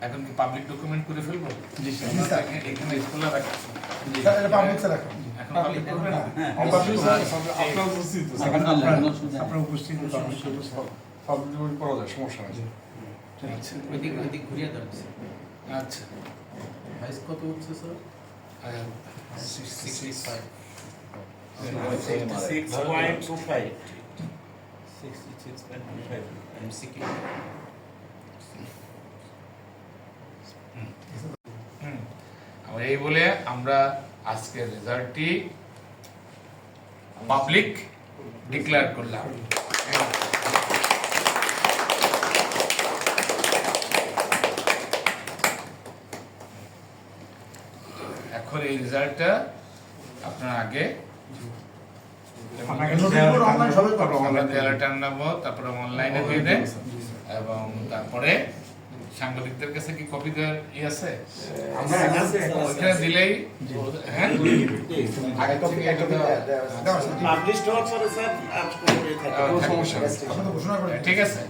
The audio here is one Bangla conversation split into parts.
এখন কি পাবলিক ডকুমেন্ট করে ফেলব? জি স্যার এখানে- স্কুলে রাখা। স্যার এখন। আপনার উপস্থিত। আপনার- উপস্থিত করা যায়, সমস্যা নেই। আচ্ছা। ওইদিক ওইদিক ঘুরিয়ে দেন আচ্ছা। হাইস কত হচ্ছে স্যার সিক্সটি ফাইভ এমসিকিউ আমরা এই বলে আমরা আজকের রেজাল্টটি পাবলিক ডিক্লেয়ার করলাম। এখন এই রেজাল্টটা আপনার আগে তারপরে অনলাইনে দিয়ে দেন। এবং তারপরে সাংবাদিকদের কাছে কি কপি দেওয়ার ই আছে? ওইখানে দিলেই হ্যাঁ? ইয়ে। ঠিক আছে।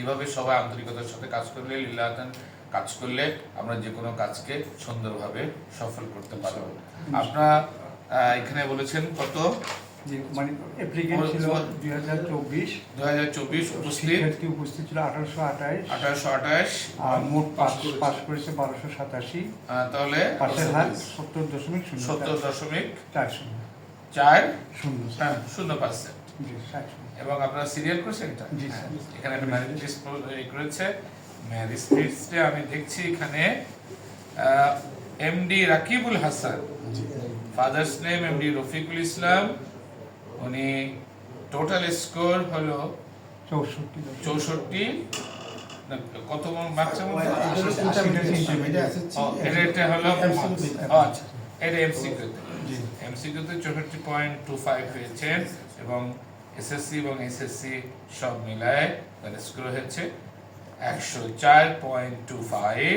এভাবে সবাই আন্তরিকতার সাথে কাজ করলে লীলায়তন কাজ করলে আমরা যে কোনো কাজকে সুন্দরভাবে সফল করতে পারব। আপনারা এখানে বলেছেন কত? যে মানে অ্যাপ্লিকেন্ট ছিল দুই হাজার চব্বিশ। দু হাজার চব্বিশ উপস্থিত। উপস্থিত ছিল আঠারোশো আঠাশ। আঠারোশো আঠাশ। আর মোট পাস পাস করেছে। বারোশো সাতাশি। তাহলে পাশের হার সত্তর দশমিক শূন্য সত্তর দশমিক চার শূন্য। চার? শূন্য। হ্যাঁ, শূন্য পার্সেন্ট। শূন্য। এবং আপনারা সিরিয়াল করেছেন এটা? জি, হ্যাঁ, স্যার। এখানে একটা ম্যারেজ লিস্ট করেছে। ম্যারেজ লিস্টে আমি দেখছি এখানে MD Rakibul Hasan. Father's name MD Rafiqul Islam. উনি টোটাল স্কোর হলো চৌষট্টি কত ম্যাক্সিমাম এটা হলো আচ্ছা এটা এমসিকিউতে জি। এমসিকিউতে চৌষট্টি পয়েন্ট টু ফাইভ হয়েছেন এবং এসএসসি এবং এসএসসি সব মিলায় তার স্কোর হয়েছে একশো চার পয়েন্ট টু ফাইভ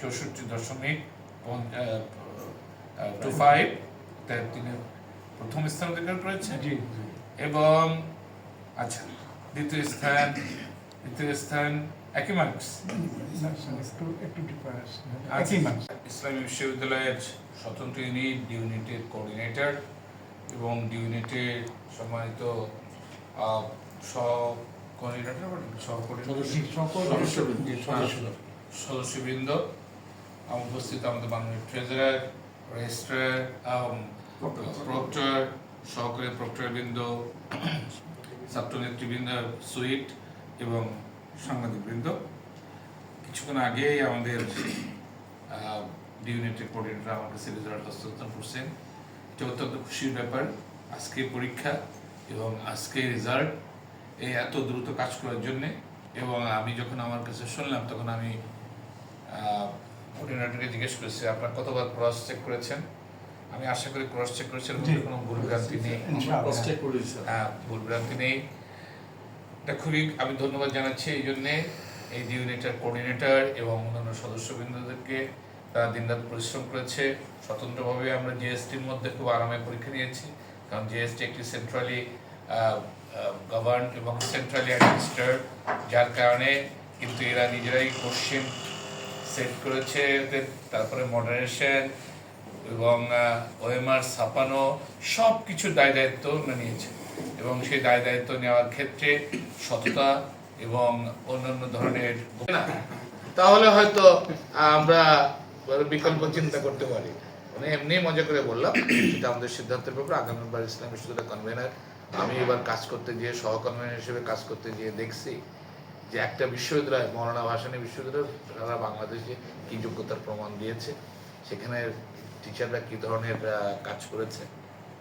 চৌষট্টি দশমিক টু ফাইভ তিনি প্রথম স্থান অধিকার করেছেন? জি এবং আচ্ছা দ্বিতীয় স্থান দ্বিতীয় স্থান একই মার্কস না, একটু একটু আচ্ছা। একই ইসলামী বিশ্ববিদ্যালয়ের স্বতন্ত্র ইউনিট ইউনিটের কোঅর্ডিনেটর এবং ইউনিটের সম্মানিত সহ কোঅর্ডিনেটর সহ সদস্যবৃন্দ। উপস্থিত আমাদের মাননীয় ট্রেজারার রেজিস্ট্রার প্রক্টর সহকারী প্রক্টরবৃন্দ ছাত্র নেতৃবৃন্দ সুইট এবং সাংবাদিকবৃন্দ কিছুক্ষণ আগেই আমাদের ইউনিটের কোঅর্ডিনেটর আমার কাছে রেজাল্ট হস্তান্তর করছেন। এটা অত্যন্ত খুশির ব্যাপার। আজকে পরীক্ষা এবং আজকে রেজাল্ট এই এত দ্রুত কাজ করার জন্যে এবং আমি যখন আমার কাছে শুনলাম তখন আমি কোঅর্ডিনেটরকে জিজ্ঞেস করেছি আপনার কতবার ক্রস চেক করেছেন? আমি আশা করি ক্রস চেক করেছেন জি। কোনো ভুল ভ্রান্তি নেই। হ্যাঁ, ভুল ভ্রান্তি নেই। এটা খুবই আমি ধন্যবাদ জানাচ্ছি এই জন্যে এই ডি ইউনিটের কোঅর্ডিনেটর এবং অন্যান্য সদস্যবৃন্দদেরকে। তারা দিনরাত পরিশ্রম করেছে। স্বতন্ত্রভাবে আমরা জিএসটির মধ্যে খুব আরামে পরীক্ষা নিয়েছি। কারণ জিএসটি একটি সেন্ট্রালি গভর্ন এবং সেন্ট্রালি অ্যাডমিনিস্টার্ড যার কারণে কিন্তু এরা নিজেরাই কোশ্চেন সেট করেছে তারপরে মডারেশন এবং ওএমআর ছাপানো সব কিছু দায় দায়িত্ব নিয়েছে। এবং সেই দায় দায়িত্ব নেওয়ার ক্ষেত্রে সততা এবং অন্যান্য ধরনের তাহলে হয়তো আমরা বিকল্প চিন্তা করতে পারি। মানে এমনি মজা করে বললাম, সেটা আমাদের সিদ্ধান্তের ব্যাপারে। আগামীবার ইসলাম বিশ্ববিদ্যালয় কনভেনার আমি এবার কাজ করতে গিয়ে সহকনভেনার হিসেবে কাজ করতে গিয়ে দেখছি যে একটা বিশ্ববিদ্যালয়, মৌলানা ভাসানী বিশ্ববিদ্যালয়, তারা বাংলাদেশে কি যোগ্যতার প্রমাণ দিয়েছে, সেখানে টিচাররা কি ধরনের কাজ করেছে।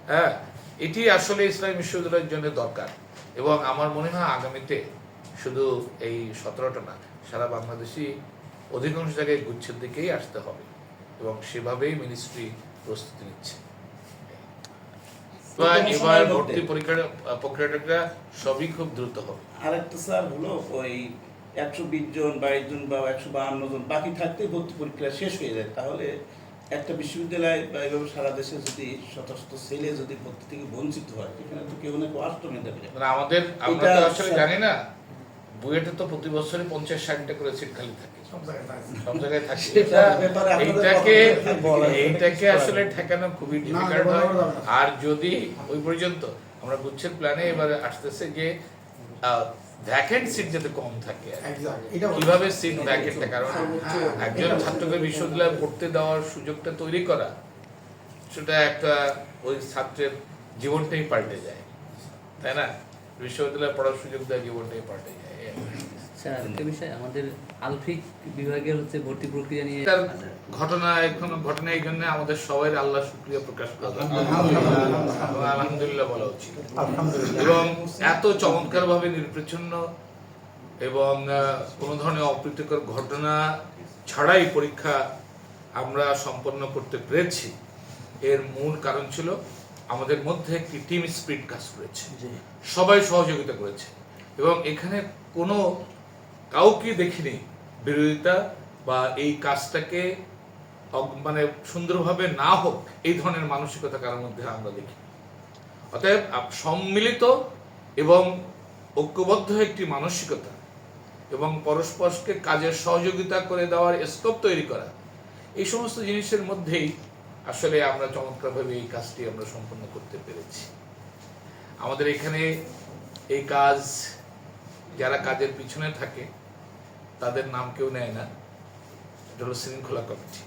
হ্যাঁ এটি আসলে ইসলামী বিশ্ববিদ্যালয়ের জন্য দরকার। এবং আমার মনে হয় আগামীতে শুধু এই সতেরোটা না, সারা বাংলাদেশি অধিকাংশ জায়গায় গুচ্ছের দিকেই আসতে হবে। এবং সেভাবেই মিনিস্ট্রি প্রস্তুতি নিচ্ছে। এবার ভর্তি পরীক্ষার প্রক্রিয়াটা সবই খুব দ্রুত হবে। আরেকটা স্যার হলো ওই একশো বিশ জন বাইশ জন বা একশো বাহান্ন জন বাকি থাকতেই ভর্তি পরীক্ষা শেষ হয়ে যায়। তাহলে একটা বিশ্ববিদ্যালয় বা এভাবে সারা দেশে যদি শত শত ছেলে যদি ভর্তি থেকে বঞ্চিত হয় এখানে তো কেউ না কেউ আসতো মেধাবী মানে আমাদের আমরা তো আসলে জানি না বুয়েটে তো প্রতি বছরই পঞ্চাশ ষাটটা করে সিট খালি থাকে। সব জায়গায় থাকে। এইটাকে আসলে ঠেকানো খুবই ডিফিকাল্ট হয়। আর যদি ওই পর্যন্ত আমরা গুচ্ছের প্ল্যানে এবারে আসতেছে যে ভ্যাকেন্ট সিট যাতে কম থাকে কীভাবে সিট ভ্যাকেন্ট কারণ একজন ছাত্রকে বিশ্ববিদ্যালয়ে পড়তে দেওয়ার সুযোগটা তৈরি করা সেটা একটা ওই ছাত্রের জীবনটাই পাল্টে যায়। তাই না? বিশ্ববিদ্যালয়ে পড়ার সুযোগ দেওয়া জীবনটাই পাল্টে যায়। স্যার আরেকটা বিষয় আমাদের আলফিক বিভাগের হচ্ছে ভর্তি প্রক্রিয়া নিয়ে এটার ঘটনা এখন ঘটনা এই জন্য আমাদের সবাই আল্লাহ শুক্রিয়া প্রকাশ করা আলহামদুলিল্লাহ। বলা উচিত। এবং এত চমৎকার ভাবে নির্বিচ্ছিন্ন এবং কোনো ধরনের অপ্রীতিকর ঘটনা ছাড়াই পরীক্ষা আমরা সম্পন্ন করতে পেরেছি। এর মূল কারণ ছিল আমাদের মধ্যে একটি টিম স্পিরিট কাজ করেছে। সবাই সহযোগিতা করেছে। এবং এখানে কোনো কাউকে দেখিনি। বিরোধিতা বা এই কাজটাকে মানে সুন্দরভাবে না হোক, এই ধরনের মানসিকতা কারোর মধ্যে আমরা দেখি অতএব সম্মিলিত এবং ঐক্যবদ্ধ একটি মানসিকতা এবং পরস্পরকে কাজের সহযোগিতা করে দেওয়ার স্কোপ তৈরি করা, এই সমস্ত জিনিসের মধ্যেই আসলে আমরা চমৎকারভাবে এই কাজটি আমরা সম্পন্ন করতে পেরেছি। আমাদের এখানে এই কাজ, যারা কাজের পিছনে থাকে তাদের নাম কেউ নেয় না। এটা হলো শৃঙ্খলা কমিটি।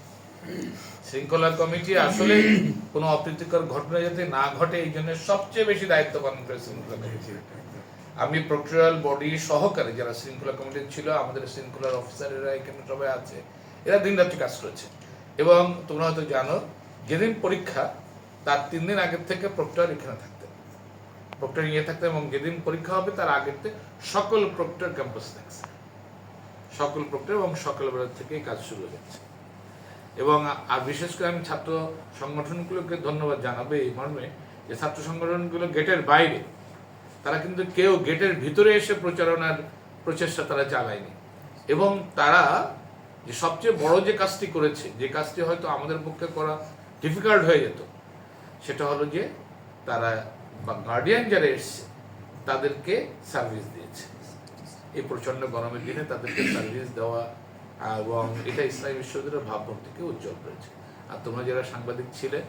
শৃঙ্খলা কমিটি আসলে কোনো অপ্রীতিকর ঘটনা যাতে না ঘটে, এই জন্য সবচেয়ে বেশি দায়িত্ব পালন করে শৃঙ্খলা কমিটি। আমি প্রক্টোরিয়াল বডি সহকারে যারা শৃঙ্খলা কমিটি ছিল, আমাদের শৃঙ্খলার অফিসারেরা এখানে সবাই আছে, এরা দিন রাত্রি কাজ করেছে। এবং তোমরা হয়তো জানো, যেদিন পরীক্ষা, তার তিন দিন আগের থেকে প্রক্টর এখানে থাকতেন প্রক্টর নিয়ে থাকতেন এবং যেদিন পরীক্ষা হবে, তার আগের থেকে সকল প্রক্টর ক্যাম্পাস থাকছে। সকল প্রক্টর এবং সকল বেলা থেকে কাজ শুরু হয়েছে এবং, আর বিশেষ করে আমি ছাত্র সংগঠনগুলোকে ধন্যবাদ জানাব এই মর্মে যে ছাত্র সংগঠনগুলো গেটের বাইরে, তারা কিন্তু কেউ গেটের ভিতরে এসে প্রচারণার প্রচেষ্টা তারা চালায়নি। এবং তারা যে সবচেয়ে বড় যে কাজটি করেছে, যে কাজটি হয়তো আমাদের পক্ষে করা ডিফিকাল্ট হয়ে যেত, সেটা হলো যে তারা বা গার্ডিয়ান যারা এসছে, তাদেরকে সার্ভিস দিয়েছে। এই প্রচণ্ড গরমের দিনে তাদেরকে সার্ভিস দেওয়া এবং এটা ইসলামী বিশ্ববিদ্যালয়ের ভাবমূর্তিকে উজ্জ্বল করেছে। আর তোমরা যারা সাংবাদিক ছিলে,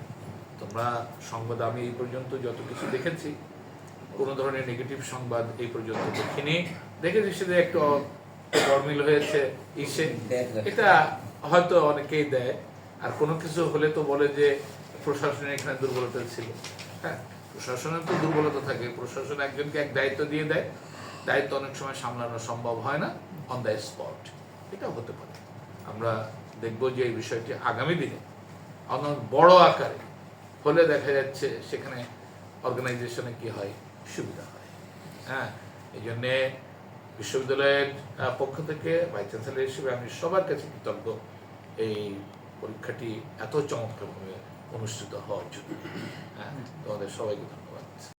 তোমরা সংবাদ আমি এই পর্যন্ত যত কিছু দেখেছি, কোনো ধরনের নেগেটিভ সংবাদ এই পর্যন্ত দেখিনি। দেখেছি সেটা একটু গরমিল হয়েছে, ইসে। এটা হয়তো অনেকেই দেয়। আর কোনো কিছু হলে তো বলে যে প্রশাসনের এখানে দুর্বলতা ছিল। হ্যাঁ প্রশাসনের তো দুর্বলতা থাকে। প্রশাসন একজনকে এক দায়িত্ব দিয়ে দেয়। দায়িত্ব অনেক সময় সামলানো সম্ভব হয় না অন দ্য স্পট এটাও হতে পারে। আমরা দেখব যে এই বিষয়টি আগামী দিনে অনেক বড় আকারে হলে দেখা যাচ্ছে সেখানে অর্গানাইজেশনে কি হয়? সুবিধা হয়। হ্যাঁ এই জন্যে বিশ্ববিদ্যালয়ের পক্ষ থেকে ভাইস চ্যান্সেলর হিসেবে আমি সবার কাছে কৃতজ্ঞ এই পরীক্ষাটি এত চমৎকারভাবে অনুষ্ঠিত হওয়ার জন্য। হ্যাঁ তোমাদের সবাইকে ধন্যবাদ।